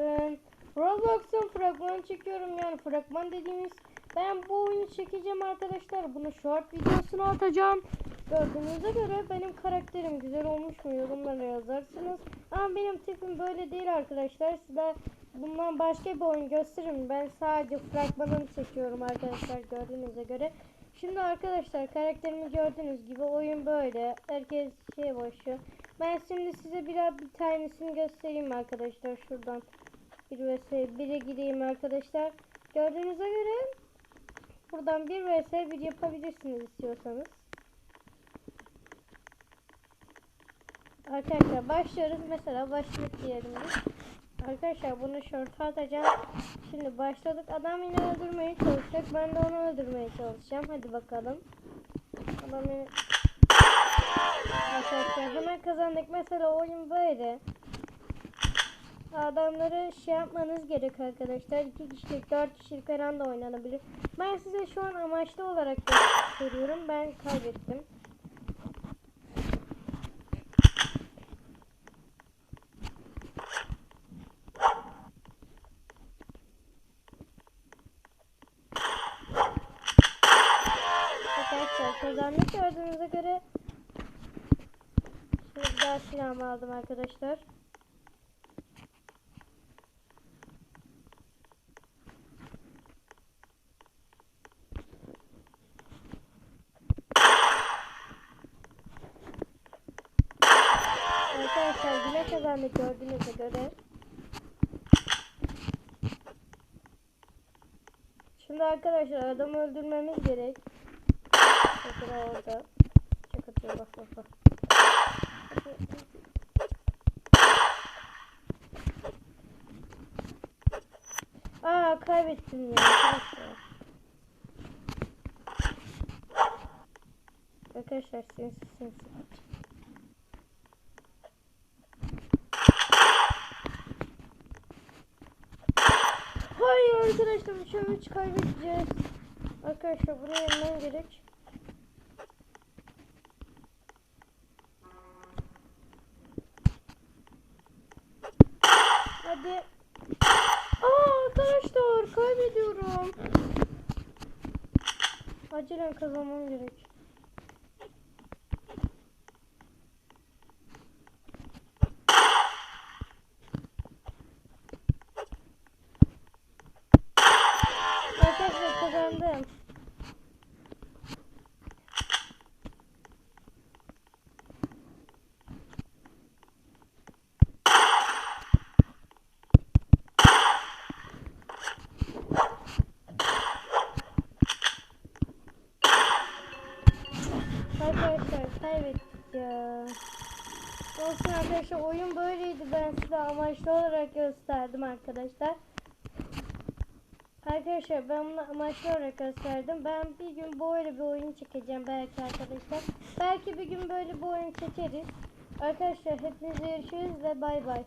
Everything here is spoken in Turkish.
Ee, Roblox'un fragmanı çekiyorum yani fragman dediğimiz ben bu oyunu çekeceğim arkadaşlar. Bunu short videosunu atacağım. Gördüğünüze göre benim karakterim güzel olmuş mu yorumlara yazarsınız. Ama benim tipim böyle değil arkadaşlar. Size bundan başka bir oyun gösteririm. Ben sadece fragmanını çekiyorum arkadaşlar gördüğünüze göre. Şimdi arkadaşlar karakterimi gördüğünüz gibi oyun böyle. Herkes şey başlıyor. Ben şimdi size biraz bir tanesini göstereyim arkadaşlar şuradan. Bir vs 1'e gireyim arkadaşlar. Gördüğünüze göre buradan bir vs 1 yapabilirsiniz istiyorsanız. Arkadaşlar başlıyoruz. Mesela başlık diyelim. Arkadaşlar bunu short atacağım. Şimdi başladık. Adam yine öldürmeye çalışacak. Ben de onu öldürmeye çalışacağım. Hadi bakalım. Adam. Arkadaşlar hemen kazandık. Mesela oyun böyle. Adamları şey yapmanız gerek arkadaşlar. 2 kişilik, 4 kişilik falan da oynanabilir. Ben size şu an amaçlı olarak gösteriyorum. Ben kaybettim. Arkadaşlar kazandık gördüğünüze göre Şimdi daha silahımı aldım arkadaşlar. Arkadaşlar yine kazandık gördüğünüze göre. Şimdi arkadaşlar adamı öldürmemiz gerek. Bakın orada. Çok atıyor bak bak bak. Aa kaybettim ya arkadaşlar. Arkadaşlar sinsi sinsi. Arkadaşlar şu üç kaybedeceğiz. Arkadaşlar bunu yenmem gerek. Hadi. Aa arkadaşlar kaybediyorum. Acilen kazanmam gerek. Arkadaşlar kazandım. Arkadaşlar kaybettik ya. Olsun arkadaşlar oyun böyleydi. Ben size amaçlı olarak gösterdim arkadaşlar. Arkadaşlar ben bunu amaçlı olarak gösterdim. Ben bir gün böyle bir oyun çekeceğim belki arkadaşlar. Belki bir gün böyle bir oyun çekeriz. Arkadaşlar hepinize görüşürüz ve bay bay.